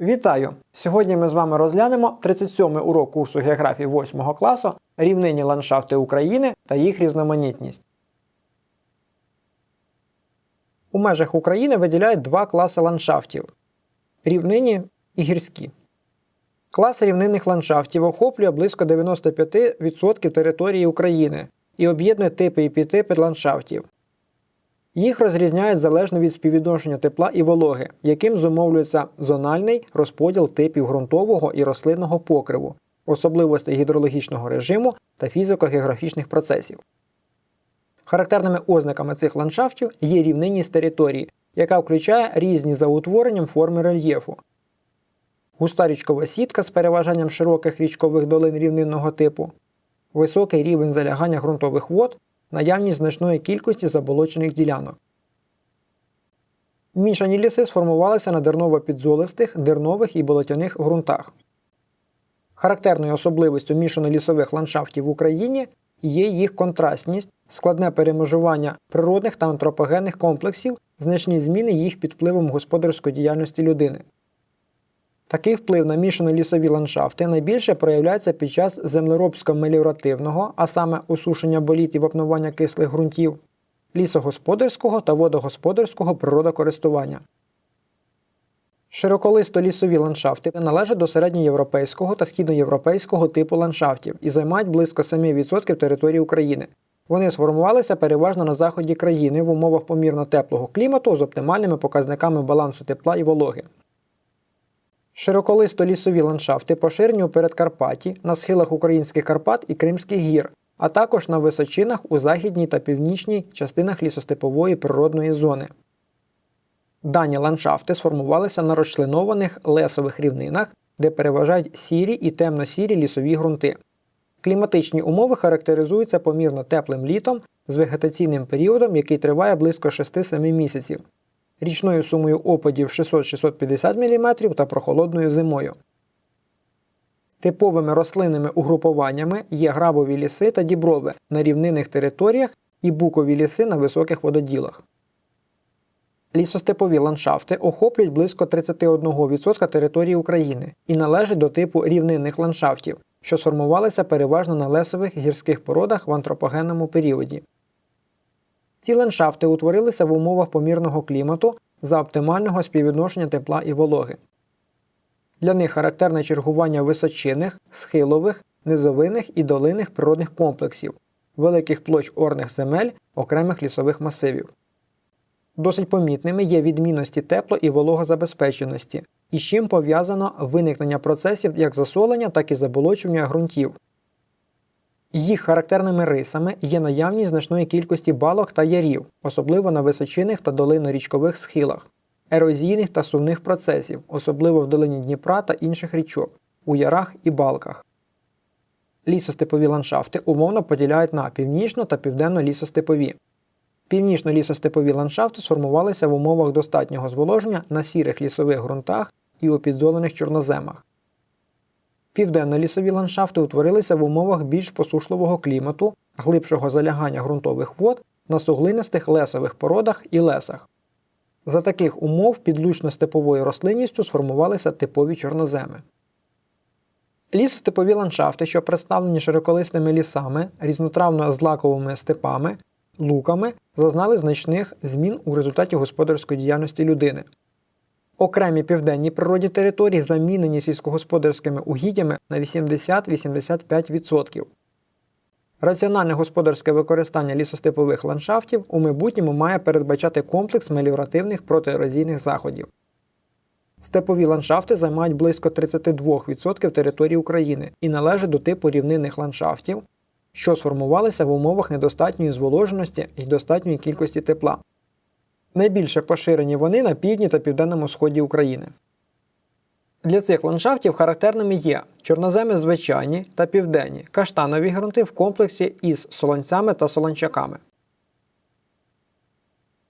Вітаю! Сьогодні ми з вами розглянемо 37-й урок курсу географії 8 класу рівнині ландшафти України та їх різноманітність. У межах України виділяють два класи ландшафтів рівнині і гірські. Клас рівнинних ландшафтів охоплює близько 95% території України і об'єднує типи і підтипи ландшафтів. Їх розрізняють залежно від співвідношення тепла і вологи, яким зумовлюється зональний розподіл типів ґрунтового і рослинного покриву, особливостей гідрологічного режиму та фізико-географічних процесів. Характерними ознаками цих ландшафтів є рівнинність території, яка включає різні за утворенням форми рельєфу. Густа річкова сітка з переважанням широких річкових долин рівнинного типу, високий рівень залягання ґрунтових вод, наявність значної кількості заболочених ділянок. Мішані ліси сформувалися на дерново-підзолистих, дернових і болотяних ґрунтах. Характерною особливістю мішано-лісових ландшафтів в Україні є їх контрастність, складне перемежування природних та антропогенних комплексів, значні зміни їх під впливом господарської діяльності людини. Такий вплив на мішано-лісові ландшафти найбільше проявляється під час землеробсько-меліоративного, а саме осушення боліт і вапнування кислих ґрунтів, лісогосподарського та водогосподарського природокористування. Широколисто-лісові ландшафти належать до середньоєвропейського та східноєвропейського типу ландшафтів і займають близько 7% території України. Вони сформувалися переважно на заході країни в умовах помірно теплого клімату з оптимальними показниками балансу тепла і вологи. Широколисто лісові ландшафти поширені у передкарпатті, на схилах українських Карпат і Кримських гір, а також на височинах у західній та північній частинах лісостепової природної зони. Дані ландшафти сформувалися на розчленованих лесових рівнинах, де переважають сірі і темно-сірі лісові ґрунти. Кліматичні умови характеризуються помірно теплим літом з вегетаційним періодом, який триває близько 6-7 місяців, річною сумою опадів 600-650 мм та прохолодною зимою. Типовими рослинними угрупуваннями є грабові ліси та діброви на рівнинних територіях і букові ліси на високих вододілах. Лісостепові ландшафти охоплюють близько 31% території України і належать до типу рівнинних ландшафтів, що сформувалися переважно на лесових гірських породах в антропогенному періоді. Ці ландшафти утворилися в умовах помірного клімату за оптимального співвідношення тепла і вологи. Для них характерне чергування височинних, схилових, низовинних і долинних природних комплексів, великих площ орних земель, окремих лісових масивів. Досить помітними є відмінності тепло- і вологозабезпеченості, із чим пов'язано виникнення процесів як засолення, так і заболочування ґрунтів. Їх характерними рисами є наявність значної кількості балок та ярів, особливо на височинних та долинно-річкових схилах, ерозійних та сувних процесів, особливо в долині Дніпра та інших річок, у ярах і балках. Лісостепові ландшафти умовно поділяють на північно та південно-лісостепові. Північно-лісостепові ландшафти сформувалися в умовах достатнього зволоження на сірих лісових ґрунтах і у підзолених чорноземах. Південно-лісові ландшафти утворилися в умовах більш посушливого клімату, глибшого залягання ґрунтових вод на суглинистих лесових породах і лесах. За таких умов підлучно-степовою рослинністю сформувалися типові чорноземи. Лісостепові ландшафти, що представлені широколисними лісами, різнотравно-злаковими степами, луками, зазнали значних змін у результаті господарської діяльності людини. Окремі південні природні території замінені сільськогосподарськими угіддями на 80-85%. Раціональне господарське використання лісостепових ландшафтів у майбутньому має передбачати комплекс меліоративних протиерозійних заходів. Степові ландшафти займають близько 32% території України і належать до типу рівнинних ландшафтів, що сформувалися в умовах недостатньої зволоженості і достатньої кількості тепла. Найбільше поширені вони на півдні та південному сході України. Для цих ландшафтів характерними є чорноземи звичайні та південні, каштанові ґрунти в комплексі із солонцями та солончаками.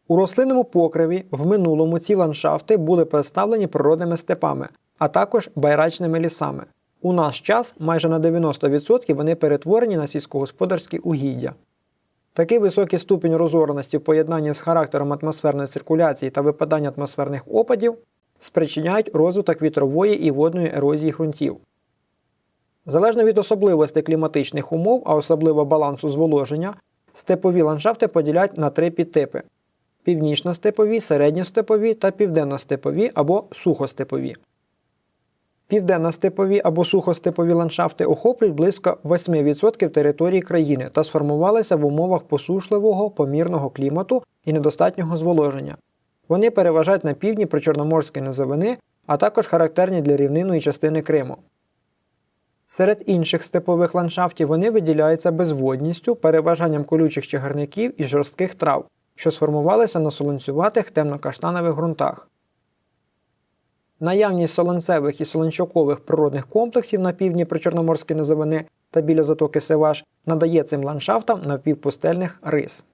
У рослинному покриві в минулому ці ландшафти були представлені природними степами, а також байрачними лісами. У наш час майже на 90% вони перетворені на сільськогосподарські угіддя. Такий високий ступінь розореності в поєднанні з характером атмосферної циркуляції та випадання атмосферних опадів спричиняють розвиток вітрової і водної ерозії ґрунтів. Залежно від особливостей кліматичних умов, а особливо балансу зволоження, степові ландшафти поділяють на три підтипи: північно-степові, середньостепові та південно-степові або сухостепові. Південно-степові або сухостепові ландшафти охоплюють близько 8% території країни та сформувалися в умовах посушливого помірного клімату і недостатнього зволоження. Вони переважають на півдні причорноморської низовини, а також характерні для рівнинної частини Криму. Серед інших степових ландшафтів вони виділяються безводністю, переважанням колючих чагарників і жорстких трав, що сформувалися на солонцюватих темно-каштанових ґрунтах. Наявність солонцевих і солончакових природних комплексів на півдні причорноморської низовини та біля затоки Севаш надає цим ландшафтам напівпустельних рис.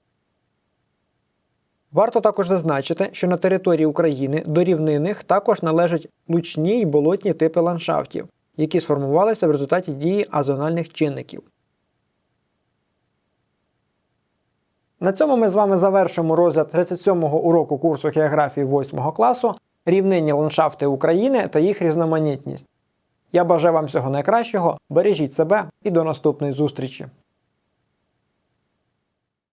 Варто також зазначити, що на території України до рівнинних також належать лучні й болотні типи ландшафтів, які сформувалися в результаті дії азональних чинників. На цьому ми з вами завершимо розгляд 37-го уроку курсу географії 8 класу рівнинні ландшафти України та їх різноманітність. Я бажаю вам всього найкращого, бережіть себе і до наступної зустрічі!